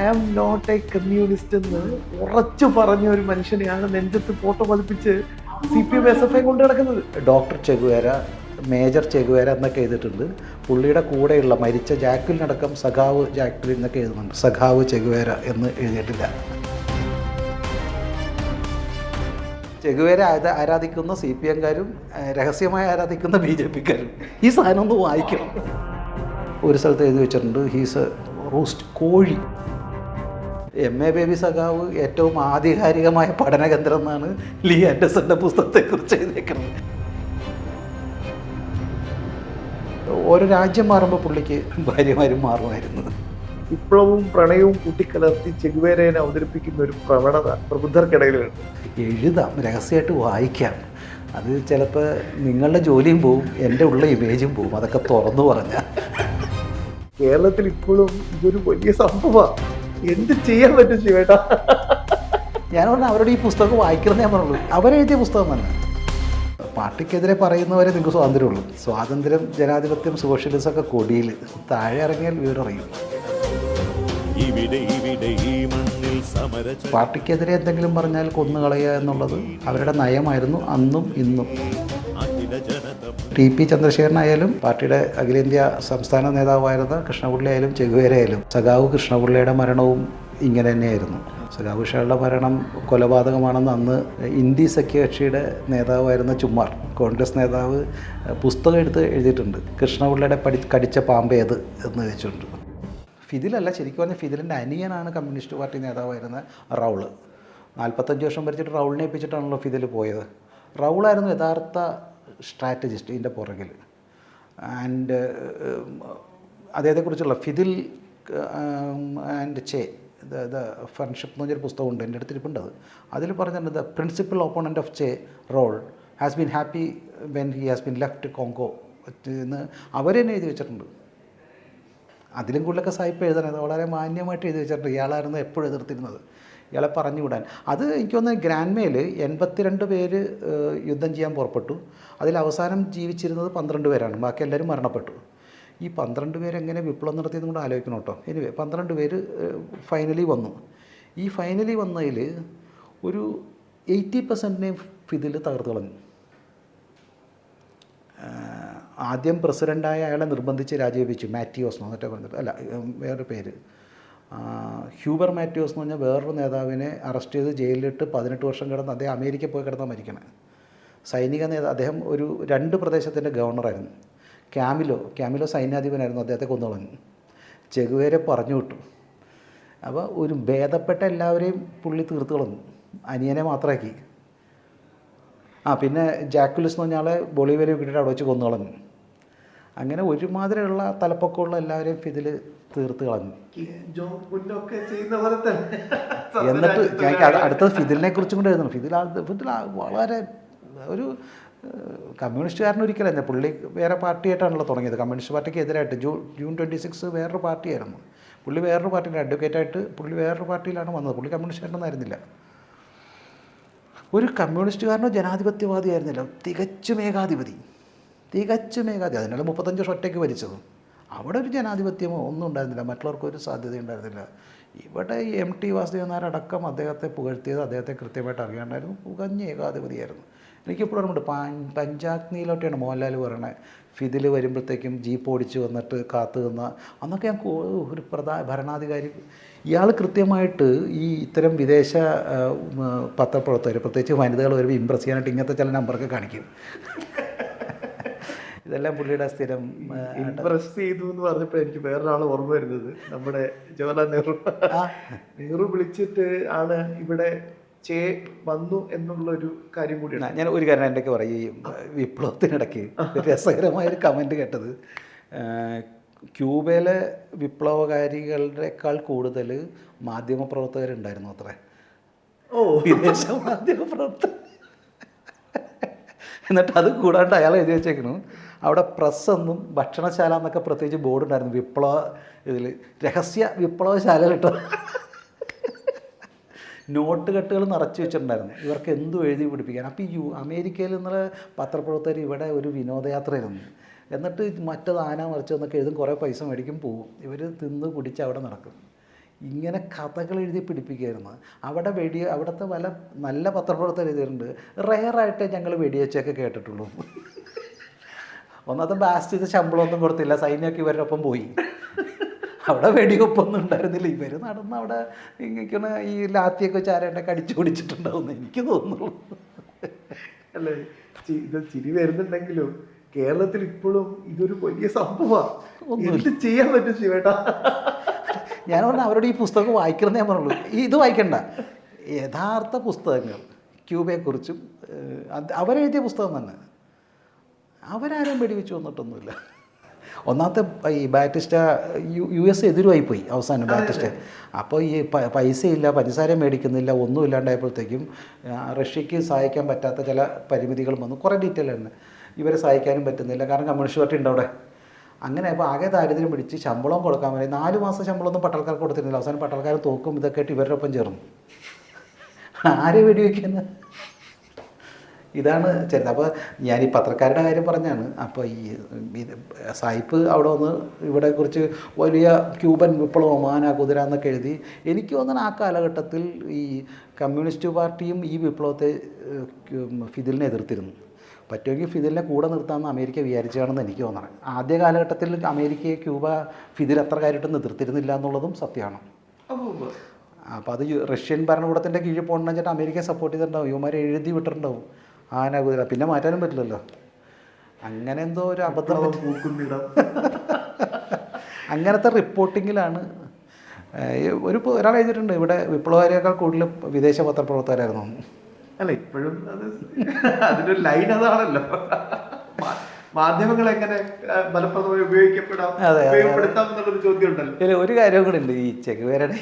I am not a communist എന്ന് ഉറച്ചു പറഞ്ഞ ഒരു മനുഷ്യനെയാണ് നെഞ്ചത്ത് photo പതിപ്പിച്ച് C P M S F I കൊണ്ട് നടക്കുന്നത്. ഡോക്ടർ ചെഗുവേര മേജർ ചെഗുവേര എന്നൊക്കെ എഴുതിയിട്ടുണ്ട്. പുള്ളിയുടെ കൂടെയുള്ള മരിച്ച ജാക്വിലിനടക്കം സഖാവ് ജാക്വിൽ എന്നൊക്കെ എഴുതുന്നുണ്ട്. സഖാവ് ചെഗുവേര എന്ന് എഴുതിയിട്ടില്ല. ചെഗുവേര ആരാധിക്കുന്ന സി പി എംകാരും രഹസ്യമായി ആരാധിക്കുന്ന ബി ജെ പിക്കാരും ഈ സാധനം ഒന്ന് വായിക്കണം. ഒരു സ്ഥലത്ത് എഴുതി വെച്ചിട്ടുണ്ട്. ഹീസ് റോസ്റ്റ് കോഴി. എം എ ബേബി സഖാവ് ഏറ്റവും ആധികാരികമായ പഠന കേന്ദ്രം എന്നാണ് ലീ പുസ്തകത്തെ പുസ്തകത്തെക്കുറിച്ച് എഴുതിയേക്കുന്നത്. ഓരോ രാജ്യം മാറുമ്പോൾ പുള്ളിക്ക് ഭാര്യമാരും മാറുമായിരുന്നു. വിപ്ലവവും പ്രണയവും കൂട്ടിക്കലർത്തി ചെഗുവേരേനെ അവതരിപ്പിക്കുന്ന ഒരു പ്രവണത പ്രബുദ്ധർക്കിടയിലുണ്ട്. എഴുതാം രഹസ്യമായിട്ട് വായിക്കാം. അത് ചിലപ്പോൾ നിങ്ങളുടെ ജോലിയും പോവും എന്റെ ഉള്ള ഇമേജും പോവും. അതൊക്കെ തുറന്നു പറഞ്ഞാൽ കേരളത്തിൽ ഇപ്പോഴും ഇതൊരു വലിയ സംഭവമാണ്. എന്ത് ചെയ്യാൻ പറ്റും ശിവേട്ടാ? ഞാൻ പറഞ്ഞു അവരുടെ ഈ പുസ്തകം വായിക്കണമെന്ന് ഞാൻ പറഞ്ഞുള്ളൂ. അവരെഴുതിയ പുസ്തകം തന്നെ. പാർട്ടിക്കെതിരെ പറയുന്നവരെ നിങ്ങൾക്ക് സ്വാതന്ത്ര്യമുള്ളൂ. സ്വാതന്ത്ര്യം ജനാധിപത്യം സോഷ്യലിസം ഒക്കെ കൊടിയിൽ. താഴെ ഇറങ്ങിയാൽ വീടറിയും. പാർട്ടിക്കെതിരെ എന്തെങ്കിലും പറഞ്ഞാൽ കൊന്നുകളയുക എന്നുള്ളത് അവരുടെ നയമായിരുന്നു അന്നും ഇന്നും. ടി പി ചന്ദ്രശേഖരനായാലും പാർട്ടിയുടെ അഖിലേന്ത്യാ സംസ്ഥാന നേതാവായിരുന്ന കൃഷ്ണപിള്ളി ആയാലും ചെഗുവേരയായാലും സഖാവ് കൃഷ്ണപിള്ളയുടെ മരണവും ഇങ്ങനെ തന്നെയായിരുന്നു. സഖാവ് ഷാളുടെ മരണം കൊലപാതകമാണെന്ന് അന്ന് ഇന്ത്യ സഖ്യകക്ഷിയുടെ നേതാവായിരുന്ന ചുമ്മാർ കോൺഗ്രസ് നേതാവ് പുസ്തകം എടുത്ത് എഴുതിയിട്ടുണ്ട്. കൃഷ്ണപിള്ളയുടെ പഠി കടിച്ച പാമ്പേത് എന്ന് വെച്ചിട്ടുണ്ട് ഫിദിലല്ല ശരിക്കും പറഞ്ഞാൽ ഫിദിലിന്റെ അനിയനാണ് കമ്മ്യൂണിസ്റ്റ് പാർട്ടി നേതാവായിരുന്ന റൗൾ. നാൽപ്പത്തഞ്ച് വർഷം ഭരിച്ചിട്ട് റൗളിനെ ഏൽപ്പിച്ചിട്ടാണല്ലോ ഫിദിൽ പോയത്. റൗളായിരുന്നു യഥാർത്ഥ സ്ട്രാറ്റജിസ്റ്റ് ഇതിന്റെ പുറകിൽ and അദ്ദേഹത്തെക്കുറിച്ചുള്ള Fidel and Che the friendship എന്ന് പറഞ്ഞൊരു പുസ്തകമുണ്ട് എന്റെ അടുത്ത് ഇരിപ്പുണ്ട് അത്. അതിൽ പറഞ്ഞിട്ടുണ്ട് the principal opponent of Che Raul has been happy when he has been left Congo എന്ന് അവർ തന്നെ എഴുതി വെച്ചിട്ടുണ്ട്. അതിലും കൂടുതലൊക്കെ സായിപ്പ് എഴുതണത് വളരെ മാന്യമായിട്ട് എഴുതി വെച്ചിട്ടുണ്ട്. ഇയാളായിരുന്നു എപ്പോഴും എതിർത്തിരുന്നത്. ഇയാളെ പറഞ്ഞു വിടാൻ അത് എനിക്ക് തോന്നുന്നു ഗ്രാൻഡ്മേൽ എൺപത്തിരണ്ട് പേര് യുദ്ധം ചെയ്യാൻ പുറപ്പെട്ടു. അതിൽ അവസാനം ജീവിച്ചിരുന്നത് പന്ത്രണ്ട് പേരാണ്. ബാക്കി എല്ലാവരും മരണപ്പെട്ടു. ഈ പന്ത്രണ്ട് പേരെങ്ങനെ വിപ്ലവം നടത്തിയെന്നും കൂടെ ആലോചിക്കണം കേട്ടോ. എനിവേ പന്ത്രണ്ട് പേര് ഫൈനലി വന്നു. ഈ ഫൈനലി വന്നതിൽ ഒരു എയ്റ്റി പെർസെന്റിനെയും ഫിതിൽ തകർത്ത് കളഞ്ഞു. ആദ്യം പ്രസിഡന്റായ അയാളെ നിർബന്ധിച്ച് രാജിവെപ്പിച്ചു. മാറ്റിയോസ് എന്ന് എന്നിട്ട് പറഞ്ഞിട്ട്. അല്ല വേറെ പേര്. ഹ്യൂബർ മാത്യൂസ് എന്ന് പറഞ്ഞാൽ വേറൊരു നേതാവിനെ അറസ്റ്റ് ചെയ്ത് ജയിലിലിട്ട് പതിനെട്ട് വർഷം കിടന്ന് അദ്ദേഹം അമേരിക്ക പോയി കിടന്നാൽ മരിക്കണേ. സൈനിക നേതാ അദ്ദേഹം ഒരു രണ്ട് പ്രദേശത്തിന്റെ ഗവർണറായിരുന്നു. ക്യാമിലോ ക്യാമിലോ സൈന്യാധിപനായിരുന്നു അദ്ദേഹത്തെ കൊന്നുകളഞ്ഞു ചെകുവേരെ പറഞ്ഞു വിട്ടു. അപ്പോൾ ഒരു ഭേദപ്പെട്ട എല്ലാവരെയും പുള്ളി തീർത്ത് കളഞ്ഞു. അനിയനെ മാത്രമാക്കി. ആ പിന്നെ ജാക്കുലിസ് എന്ന് പറഞ്ഞാൽ ബൊളിവേരെ കിട്ടിയിട്ട് അവിടെ വെച്ച് കൊന്നു കളഞ്ഞു അങ്ങനെ ഒരുമാതിരിയുള്ള തലപ്പൊക്കമുള്ള എല്ലാവരെയും ഇതിൽ തീർത്ത് കളഞ്ഞു. തന്നെ. എന്നിട്ട് ഞാൻ അടുത്ത ഫിദിലിനെ കുറിച്ചും കൂടെ എഴുതണം. ഫിദിൽ വളരെ ഒരു കമ്മ്യൂണിസ്റ്റുകാരൻ ഒരിക്കലല്ല പുള്ളി വേറെ പാർട്ടിയായിട്ടാണല്ലോ തുടങ്ങിയത്. കമ്മ്യൂണിസ്റ്റ് പാർട്ടിക്ക് എതിരായിട്ട് ജൂൺ ജൂൺ ട്വന്റി സിക്സ് വേറൊരു പാർട്ടിയായിരുന്നു. പുള്ളി വേറൊരു പാർട്ടിയുടെ അഡ്വക്കേറ്റായിട്ട് പുള്ളി വേറൊരു പാർട്ടിയിലാണ് വന്നത്. പുള്ളി കമ്മ്യൂണിസ്റ്റുകാരനൊന്നായിരുന്നില്ല ഒരു കമ്മ്യൂണിസ്റ്റുകാരനോ ജനാധിപത്യവാദിയായിരുന്നില്ല. തികച്ചും ഏകാധിപതി. തികച്ചും ഏകാധിപതി അതിനുള്ള മുപ്പത്തഞ്ച് വർഷം ഒറ്റയ്ക്ക് ഭരിച്ചത്. അവിടെ ഒരു ജനാധിപത്യമോ ഒന്നും ഉണ്ടായിരുന്നില്ല. മറ്റുള്ളവർക്ക് ഒരു സാധ്യത ഉണ്ടായിരുന്നില്ല. ഇവിടെ ഈ എം ടി വാസുദേവൻ നായർ അടക്കം അദ്ദേഹത്തെ പുകഴ്ത്തിയത് അദ്ദേഹത്തെ കൃത്യമായിട്ട് അറിയാണ്ടായിരുന്നു. പുകഞ്ഞ ഏകാധിപതിയായിരുന്നു. എനിക്കിപ്പോഴും ഓർമ്മയുണ്ട്. പാൻ പഞ്ചാഗ്നിയിലോട്ടാണ് മോഹൻലാൽ പറയണത് ഫിതിൽ വരുമ്പോഴത്തേക്കും ജീപ്പ് ഓടിച്ച് വന്നിട്ട് കാത്തു നിന്ന. അന്നൊക്കെ ഞാൻ ഒരു പ്രധാന ഭരണാധികാരി. ഇയാൾ കൃത്യമായിട്ട് ഈ ഇത്തരം വിദേശ പത്രപ്രവർത്തകർ പ്രത്യേകിച്ച് വനിതകൾ വരുമ്പോൾ ഇമ്പ്രസ് ചെയ്യാനായിട്ട് ഇങ്ങനത്തെ ചില നമ്പറൊക്കെ കാണിക്കും. ഇതെല്ലാം പുള്ളിയുടെ സ്ഥിരം ഇമ്പ്രസ് ഇംപ്രസ് ചെയ്തു എന്ന് പറഞ്ഞപ്പോൾ എനിക്ക് വേറൊരാൾ ഓർമ്മ വരുന്നത്. നമ്മുടെ ജവഹർലാൽ നെഹ്റു. നെഹ്റു വിളിച്ചിട്ട് ആണ് ഇവിടെ ചേ വന്നു എന്നുള്ള ഒരു കാര്യം കൂടിയാണ് ഞാൻ- ഒരു കാര്യം എന്റെ പറയും. ഈ വിപ്ലവത്തിനിടയ്ക്ക് ഒരു രസകരമായൊരു കമന്റ് കേട്ടത്. ക്യൂബയിലെ വിപ്ലവകാരികളുടെക്കാൾ കൂടുതൽ മാധ്യമപ്രവർത്തകരുണ്ടായിരുന്നു അത്രേ. ഓ. വിദേശ മാധ്യമപ്രവർത്തകർ എന്നിട്ട് അത് കൂടാണ്ട് അയാൾ എഴുതി വെച്ചേക്കുന്നു. അവിടെ പ്രസ് എന്നും ഭക്ഷണശാല എന്നൊക്കെ പ്രത്യേകിച്ച് ബോർഡ് ഉണ്ടായിരുന്നു. വിപ്ലവ ഇതിൽ രഹസ്യ വിപ്ലവശാല കേട്ടോ നോട്ട് കെട്ടുകൾ നിറച്ച് വെച്ചിട്ടുണ്ടായിരുന്നു. ഇവർക്ക് എന്തും എഴുതി പിടിപ്പിക്കാൻ? അപ്പോൾ യു അമേരിക്കയിൽ നിന്നുള്ള പത്രപ്രവർത്തകർ ഇവിടെ ഒരു വിനോദയാത്രയായിരുന്നു എന്നിട്ട് മറ്റത് ആന മറിച്ച് എന്നൊക്കെ എഴുതും. കുറേ പൈസ മേടിക്കും പോവും. ഇവർ തിന്ന് കുടിച്ച് അവിടെ നടക്കും. ഇങ്ങനെ കഥകൾ എഴുതി പിടിപ്പിക്കുകയായിരുന്നു. അവിടെ വെടി അവിടുത്തെ പല നല്ല പത്രപ്രവർത്തകർ എഴുതിയിട്ടുണ്ട്. റെയറായിട്ടേ ഞങ്ങൾ വെടിയേച്ചൊക്കെ കേട്ടിട്ടുള്ളൂ. ഒന്നാമത്തെ ബാസ്റ്റ് ചെയ്ത് ശമ്പളമൊന്നും കൊടുത്തില്ല. സൈന്യമൊക്കെ ഇവരുടെ ഒപ്പം പോയി. അവിടെ വെടിവെപ്പൊന്നും ഉണ്ടായിരുന്നില്ല. ഇവർ നടന്ന് അവിടെ ഇങ്ങനെ ഈ ലാത്തിയൊക്കെ വെച്ച് ആരേണ്ടൊക്കെ അടിച്ചു പിടിച്ചിട്ടുണ്ടാവുമെന്ന് എനിക്ക് തോന്നുന്നു. അല്ലേ ഇത് ചിരി വരുന്നുണ്ടെങ്കിലും കേരളത്തിൽ ഇപ്പോഴും ഇതൊരു വലിയ സംഭവമാണ്. എന്ത് ചെയ്യാൻ പറ്റും ശിവേട്ടാ? ഞാൻ പറഞ്ഞു അവരോട് ഈ പുസ്തകം വായിക്കണമെന്ന് ഞാൻ പറഞ്ഞുള്ളൂ ഇത് വായിക്കണ്ട. യഥാർത്ഥ പുസ്തകങ്ങൾ ക്യൂബയെക്കുറിച്ചും അവരെഴുതിയ പുസ്തകം തന്നെ. അവരാരും വെടിവെച്ച് വന്നിട്ടൊന്നുമില്ല. ഒന്നാമത്തെ ഈ ബാറ്റിസ്റ്റ യു യു എസ് എതിരുമായി പോയി അവസാനം ബാറ്റിസ്റ്റ. അപ്പോൾ ഈ പൈസയില്ല പഞ്ചസാര മേടിക്കുന്നില്ല ഒന്നും ഇല്ലാണ്ടായപ്പോഴത്തേക്കും റഷ്യക്ക് സഹായിക്കാൻ പറ്റാത്ത ചില പരിമിതികളും വന്നു. കുറേ ഡീറ്റെയിൽ തന്നെ ഇവരെ സഹായിക്കാനും പറ്റുന്നില്ല. കാരണം കമ്മ്യൂണിസ്റ്റ് പാർട്ടി ഉണ്ട് അവിടെ അങ്ങനെ അപ്പോൾ ആകെ ദാരിദ്ര്യം പിടിച്ച് ശമ്പളം കൊടുക്കാൻ വേണ്ടി നാല് മാസം ശമ്പളമൊന്നും പട്ടാൾക്കാർക്ക് കൊടുത്തിരുന്നില്ല. അവസാനം പട്ടാൾക്കാർ തോക്കും ഇതൊക്കെ ആയിട്ട് ഇവരുടെ ഒപ്പം ചേർന്നു. ആരെ വെടിവെക്കുന്നത് ഇതാണ് ചെറുത്. അപ്പോൾ ഞാൻ ഈ പത്രക്കാരുടെ കാര്യം പറഞ്ഞാണ്. അപ്പോൾ ഈ സായിപ്പ് അവിടെ വന്ന് ഇവിടെ കുറിച്ച് വലിയ ക്യൂബൻ വിപ്ലവം ആന കുതിര എന്നൊക്കെ എഴുതി. എനിക്ക് തോന്നുന്നു ആ കാലഘട്ടത്തിൽ ഈ കമ്മ്യൂണിസ്റ്റ് പാർട്ടിയും ഈ വിപ്ലവത്തെ ഫിദിലിനെ എതിർത്തിരുന്നു. പറ്റുമെങ്കിൽ ഫിദിലിനെ കൂടെ നിർത്താമെന്ന് അമേരിക്ക വിചാരിച്ചാണെന്ന് എനിക്ക് തോന്നണം. ആദ്യ കാലഘട്ടത്തിൽ അമേരിക്കയെ ക്യൂബ ഫിദിൽ അത്ര കാര്യമായിട്ട് എതിർത്തിരുന്നില്ല എന്നുള്ളതും സത്യമാണ്. അപ്പൊ അപ്പോൾ അത് റഷ്യൻ ഭരണകൂടത്തിന്റെ കീഴിൽ പോകണമെന്ന് വെച്ചിട്ട് അമേരിക്കയെ സപ്പോർട്ട് ചെയ്തിട്ടുണ്ടാവും. യുമാരെ എഴുതി വിട്ടിട്ടുണ്ടാവും. ആന കുതിര പിന്നെ മാറ്റാനും പറ്റില്ലല്ലോ. അങ്ങനെ എന്തോ ഒരു അബദ്ധം അങ്ങനത്തെ റിപ്പോർട്ടിങ്ങിലാണ്. ഒരു ഒരാൾ എഴുതിയിട്ടുണ്ട്. ഇവിടെ വിപ്ലവകാരിയേക്കാൾ കൂടുതൽ വിദേശ പത്രപ്രവർത്തകരായിരുന്നു. അല്ല ഇപ്പോഴും അത് അതിന്റെ ഒരു ലൈൻ അതാണല്ലോ മാധ്യമങ്ങൾ എങ്ങനെ ഫലപ്രദമായി ഉപയോഗിക്കപ്പെടാം. ഉപയോഗപ്പെടുത്താം എന്നുള്ളൊരു ചോദ്യം ഉണ്ടല്ലോ ഇല്ല ഒരു കാര്യം കൂടെ ഉണ്ട് ഈ ചെകുവേരയുടെ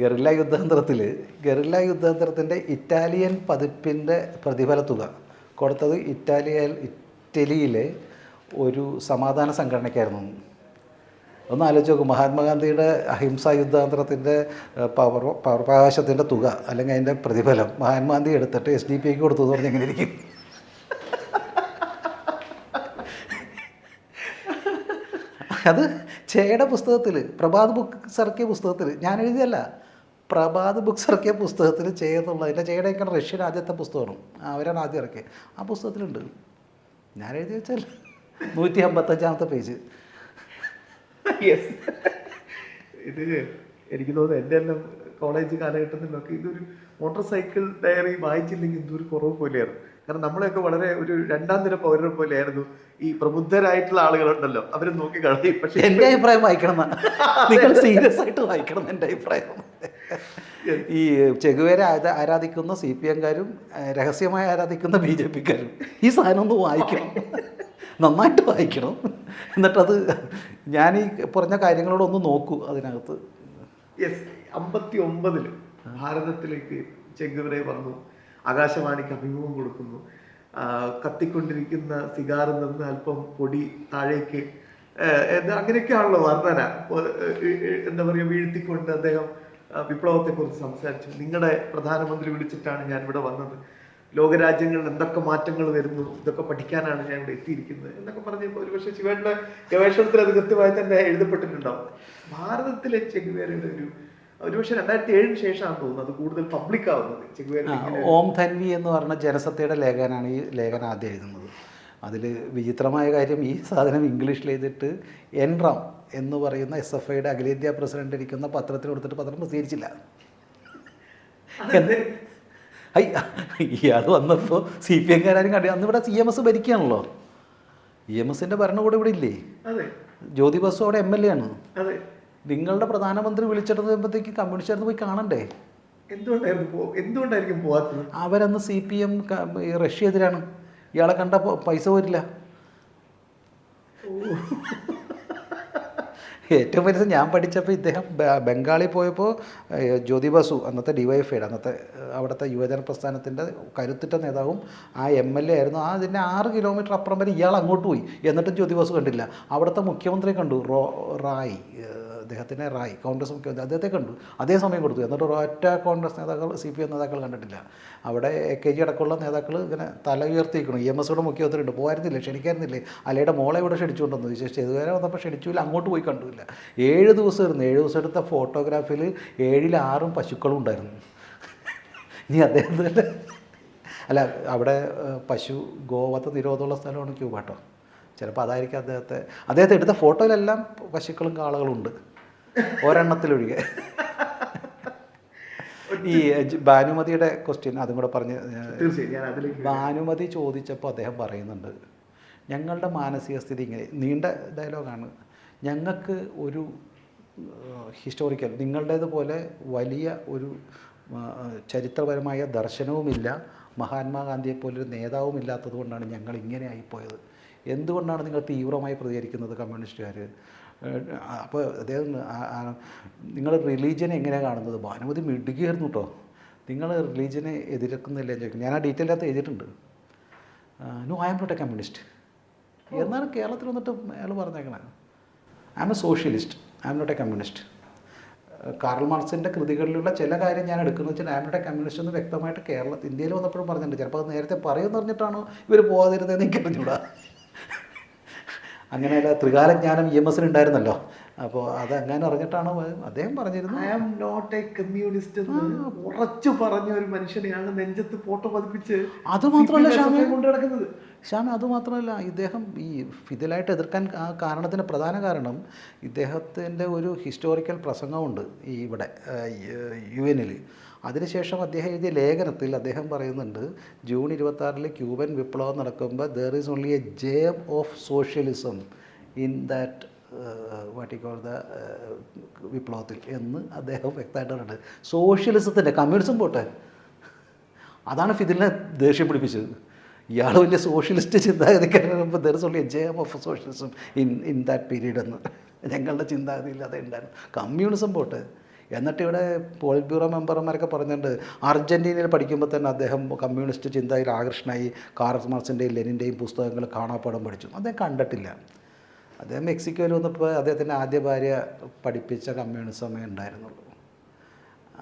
ഗറില്ല യുദ്ധതന്ത്രത്തിൽ ഗറില്ല യുദ്ധതന്ത്രത്തിന്റെ ഇറ്റാലിയൻ പതിപ്പിന്റെ പ്രതിഫല തുക കൊടുത്തത് ഇറ്റാലിയ ഇറ്റലിയിലെ ഒരു സമാധാന സംഘടനയ്ക്കായിരുന്നു. ഒന്ന് ആലോചിച്ച് നോക്കും. മഹാത്മാഗാന്ധിയുടെ അഹിംസാ യുദ്ധാന്തരത്തിന്റെ പവർ പവർപ്രകാശത്തിന്റെ തുക അല്ലെങ്കിൽ അതിന്റെ പ്രതിഫലം മഹാത്മാഗാന്ധി എടുത്തിട്ട് എസ് ഡി പി ഐക്ക് കൊടുത്തു എന്ന് പറഞ്ഞാൽ എങ്ങനെ ഇരിക്കും അത് ചേയുടെ പുസ്തകത്തിൽ പ്രഭാത് ബുക്സ് ഇറക്കിയ പുസ്തകത്തിൽ ഞാൻ എഴുതിയല്ല പ്രഭാത് ബുക്സ് ഇറക്കിയ പുസ്തകത്തിൽ ചേ എന്നുള്ള അതിന്റെ ചേയുടെയൊക്കെ റഷ്യൻ ആദ്യത്തെ പുസ്തകമാണ്? അവരാണ് ആദ്യം ഇറക്കിയത്. ആ പുസ്തകത്തിലുണ്ട്. ഞാൻ എഴുതി വെച്ചാൽ നൂറ്റി അമ്പത്തഞ്ചാമത്തെ പേജ്. യെസ് ഇത് എനിക്ക് തോന്നുന്നു എന്റെ എല്ലാം കോളേജ് കാലഘട്ടത്തിലൊക്കെ ഇതൊരു മോട്ടോർ സൈക്കിൾ ഡയറി വായിച്ചില്ലെങ്കിൽ എന്തൊരു കുറവ് പോലെയായിരുന്നു. കാരണം നമ്മളെയൊക്കെ വളരെ ഒരു രണ്ടാം നിര പൗരരെ പോലെയായിരുന്നു ഈ പ്രബുദ്ധരായിട്ടുള്ള ആളുകളുണ്ടല്ലോ. അവരെ നോക്കി കളയും. പക്ഷെ എന്റെ അഭിപ്രായം വായിക്കണം നിങ്ങൾ സീരിയസ് ആയിട്ട് വായിക്കണം എന്റെ എന്റെ അഭിപ്രായം. ഈ ചെകുവേരെ ആരാധിക്കുന്ന സി പി എംകാരും രഹസ്യമായി ആരാധിക്കുന്ന ബി ജെ പിക്കാരും ഈ സാധനം ഒന്ന് വായിക്കണം. നന്നായിട്ട് വായിക്കണം. എന്നിട്ടത് ഞാൻ ഈ പറഞ്ഞ കാര്യങ്ങളോടൊന്ന് നോക്കൂ അതിനകത്ത്. യെസ് അമ്പത്തി ഒമ്പതിൽ ഭാരതത്തിലേക്ക് ചെങ്കുവരെ വന്നു. ആകാശവാണിക്ക് അഭിമുഖം കൊടുക്കുന്നു. കത്തിക്കൊണ്ടിരിക്കുന്ന സിഗാറിൽ നിന്ന് അല്പം പൊടി താഴേക്ക് അങ്ങനെയൊക്കെയാണല്ലോ ഏ, എന്താ പറയുക വീഴ്ത്തിക്കൊണ്ട് അദ്ദേഹം വിപ്ലവത്തെക്കുറിച്ച് സംസാരിച്ചു. നിങ്ങളുടെ പ്രധാനമന്ത്രി വിളിച്ചിട്ടാണ് ഞാൻ ഇവിടെ വന്നത്. ലോകരാജ്യങ്ങളിൽ എന്തൊക്കെ മാറ്റങ്ങൾ വരുന്നു ഇതൊക്കെ പഠിക്കാനാണ് ഞാൻ ഇവിടെ എത്തിയിരിക്കുന്നത് എന്നൊക്കെ പറഞ്ഞപ്പോൾ ഒരുപക്ഷെ ശിവന്റെ ഗവേഷണത്തിൽ അത് കൃത്യമായി തന്നെ എഴുതപ്പെട്ടിട്ടുണ്ടാവും. ഭാരതത്തിലെ ചെഗുവേരയുടെ ഒരു ഒരുപക്ഷെ രണ്ടായിരത്തി ഏഴിന് ശേഷമാണ് തോന്നുന്നത് അത് കൂടുതൽ പബ്ലിക് ആവുന്നത്. ഓം തൻവി എന്ന് പറഞ്ഞ ജനസത്തയുടെ ലേഖനാണ് ഈ ലേഖനം ആദ്യം എഴുതുന്നത്. അതിൽ വിചിത്രമായ കാര്യം ഈ സാധനം ഇംഗ്ലീഷിൽ എഴുതിയിട്ട് എൻറാം എന്ന് പറയുന്ന എസ് എഫ് ഐയുടെ അഖിലേന്ത്യാ പ്രസിഡന്റ് ഇരിക്കുന്ന പത്രത്തിൽ കൊടുത്തിട്ട് പത്രം പ്രസിദ്ധീകരിച്ചില്ല. ഐ ഇയാൾ വന്നപ്പോൾ സി പി എംകാരും കണ്ടു അന്ന് ഇവിടെ സി എം എസ് ഭരിക്കുകയാണല്ലോ. ഇ എം എസിന്റെ ഭരണകൂടം ഇവിടെ ഇല്ലേ? ജ്യോതി ബസു അവിടെ എം എൽ എ ആണ്. നിങ്ങളുടെ പ്രധാനമന്ത്രി വിളിച്ചിട്ടുമ്പോഴത്തേക്ക് കമ്മ്യൂണിസ്റ്റുകാർക്ക് പോയി കാണണ്ടേ? എന്തുകൊണ്ടായിരുന്നു എന്തുകൊണ്ടായിരിക്കും അവരന്ന് സി പി എം റഷ്യ എതിരാണ് ഇയാളെ കണ്ട പൈസ വരില്ല ഏറ്റവും വലിയ ഞാൻ പഠിച്ചപ്പോൾ ഇദ്ദേഹം ബംഗാളിൽ പോയപ്പോൾ ജ്യോതി ബസു അന്നത്തെ ഡിവൈഎഫ്ഐയുടെ അന്നത്തെ അവിടുത്തെ യുവജന പ്രസ്ഥാനത്തിന്റെ കരുത്തിട്ട നേതാവും ആ എം എൽ എ ആയിരുന്നു. ആ അതിന്റെ ആറ് കിലോമീറ്റർ അപ്പുറം വരെ ഇയാൾ അങ്ങോട്ട് പോയി. എന്നിട്ടും ജ്യോതി ബസു കണ്ടില്ല. അവിടുത്തെ മുഖ്യമന്ത്രി കണ്ടു. റോ റായ് അദ്ദേഹത്തിനെ റായ് കോൺഗ്രസ് മുഖ്യമന്ത്രി അദ്ദേഹത്തെ കണ്ടു. അതേ സമയം കൊടുത്തു. എന്നിട്ട് ഒരൊറ്റ കോൺഗ്രസ് നേതാക്കൾ സി പി എം നേതാക്കൾ കണ്ടിട്ടില്ല. അവിടെ എ കെ ജി അടക്കമുള്ള നേതാക്കൾ ഇങ്ങനെ തല ഉയർത്തിയിരിക്കണം ഇ എം എസ് മുഖ്യമന്ത്രി ഉണ്ട് പോകായിരുന്നില്ലേ ക്ഷണിക്കായിരുന്നില്ലേ? അലയുടെ മോളെ ഇവിടെ ക്ഷണിച്ചുകൊണ്ടെന്ന് വിശേഷിച്ച് ഇതുവരെ വന്നപ്പോൾ ക്ഷണിച്ചില്ല അങ്ങോട്ട് പോയി കണ്ടില്ല ഏഴ് ദിവസം ഇരുന്നു. ഏഴ് ദിവസം എടുത്ത ഫോട്ടോഗ്രാഫിൽ ഏഴിൽ ആറും പശുക്കളും ഉണ്ടായിരുന്നു. ഇനി അദ്ദേഹത്തിന്റെ അല്ല അവിടെ പശു ഗോവത്ത് നിരോധമുള്ള സ്ഥലമാണ് ക്യൂബാട്ടോ ചിലപ്പോൾ അതായിരിക്കും അദ്ദേഹത്തെ അദ്ദേഹത്തെ എടുത്ത ഫോട്ടോയിലെല്ലാം പശുക്കളും കാളകളും ഉണ്ട്. ഒരെണ്ണത്തിലൊഴികെ. ഈ ഭാനുമതിയുടെ ക്വസ്റ്റ്യൻ അതും കൂടെ പറഞ്ഞ് ഭാനുമതി ചോദിച്ചപ്പോൾ അദ്ദേഹം പറയുന്നുണ്ട് ഞങ്ങളുടെ മാനസിക സ്ഥിതി ഇങ്ങനെ നീണ്ട ഡയലോഗാണ് ഞങ്ങൾക്ക് ഒരു ഹിസ്റ്റോറിക്കൽ നിങ്ങളുടേതുപോലെ വലിയ ഒരു ചരിത്രപരമായ ദർശനവുമില്ല. മഹാത്മാഗാന്ധിയെ പോലൊരു നേതാവും ഇല്ലാത്തത് കൊണ്ടാണ് ഞങ്ങൾ ഇങ്ങനെ ആയിപ്പോയത്. എന്തുകൊണ്ടാണ് നിങ്ങൾ തീവ്രമായി പ്രതികരിക്കുന്നത് കമ്മ്യൂണിസ്റ്റുകാർ അപ്പോൾ അദ്ദേഹം നിങ്ങൾ റിലീജിയനെ എങ്ങനെയാണ് കാണുന്നത്? ഭാനുമതി മിടുകയായിരുന്നു കേട്ടോ നിങ്ങൾ റിലീജിയനെ എതിർക്കുന്നില്ല എന്ന് ചോദിക്കും ഞാൻ ആ ഡീറ്റെയിൽ അകത്ത് എഴുതിയിട്ടുണ്ട്. No I am not a communist എന്നാണ് കേരളത്തിൽ വന്നിട്ട് അയാൾ പറഞ്ഞേക്കണേ. I am a socialist I am not a communist Karl മാർക്സിന്റെ കൃതികളിലുള്ള ചില കാര്യം ഞാൻ എടുക്കുന്നത് വെച്ചാൽ I am not a communist എന്ന് വ്യക്തമായിട്ട് കേരള ഇന്ത്യയിൽ വന്നപ്പോഴും പറഞ്ഞിട്ടുണ്ട്. ചിലപ്പോൾ അത് നേരത്തെ പറയുമെന്ന് പറഞ്ഞിട്ടാണോ ഇവർ പോകാതിരുന്നതെന്ന് എനിക്ക് അങ്ങനെയല്ല ത്രികാലജ്ഞാനം ഇ എം എസിന് ഉണ്ടായിരുന്നല്ലോ അപ്പോൾ അത് അങ്ങനെ അറിഞ്ഞിട്ടാണ് അദ്ദേഹം പറഞ്ഞിരുന്നത് I am not a communist എന്ന് ഉറച്ചു പറഞ്ഞ ഒരു മനുഷ്യനെയാണ് നെഞ്ചത്ത് ഫോട്ടോ പതിപ്പിച്ച് അത് മാത്രമല്ല ഷാമി. കൊണ്ടു കിടക്കുന്നത് നടക്കുന്നത് അത് അതുമാത്രമല്ല ഇദ്ദേഹം ഈ ഫിദലായിട്ട് എതിർക്കാൻ കാരണത്തിന് പ്രധാന കാരണം ഇദ്ദേഹത്തിന്റെ ഒരു ഹിസ്റ്റോറിക്കൽ പ്രസംഗമുണ്ട് ഈ ഇവിടെ യു എനിൽ അതിനുശേഷം അദ്ദേഹം എഴുതിയ ലേഖനത്തിൽ അദ്ദേഹം പറയുന്നുണ്ട് ജൂൺ ഇരുപത്താറിൽ ക്യൂബൻ വിപ്ലവം നടക്കുമ്പോൾ there is only a germ of socialism in that what I call the വിപ്ലവത്തിൽ എന്ന് അദ്ദേഹം വ്യക്തമായിട്ട് പറഞ്ഞിട്ടുണ്ട്. സോഷ്യലിസത്തിന്റെ കമ്മ്യൂണിസം പോട്ടെ. അതാണ് ഫിദിലിനെ ദേഷ്യം പിടിപ്പിച്ചത്. ഇയാൾ വലിയ socialist ചിന്താഗതിക്കാരപ്പോൾ there is only a germ of socialism in in that period എന്ന്. ഞങ്ങളുടെ ചിന്താഗതിയിൽ അതേ ഉണ്ടായിരുന്നു. കമ്മ്യൂണിസം പോട്ടെ. എന്നിട്ട് ഇവിടെ പോളിറ്റ് ബ്യൂറോ മെമ്പർമാരൊക്കെ പറഞ്ഞിട്ടുണ്ട്. അർജന്റീനയിൽ പഠിക്കുമ്പോൾ തന്നെ അദ്ദേഹം കമ്മ്യൂണിസ്റ്റ് ചിന്തയിൽ ആകർഷണമായി കാർൽ മാർസിന്റെയും ലെനിന്റെയും പുസ്തകങ്ങൾ കാണാപ്പാടം പഠിച്ചു. അദ്ദേഹം കണ്ടിട്ടില്ല. അദ്ദേഹം മെക്സിക്കോയിൽ വന്നപ്പോൾ അദ്ദേഹത്തിന്റെ ആദ്യ ഭാര്യ പഠിപ്പിച്ച കമ്മ്യൂണിസമേ ഉണ്ടായിരുന്നുള്ളൂ.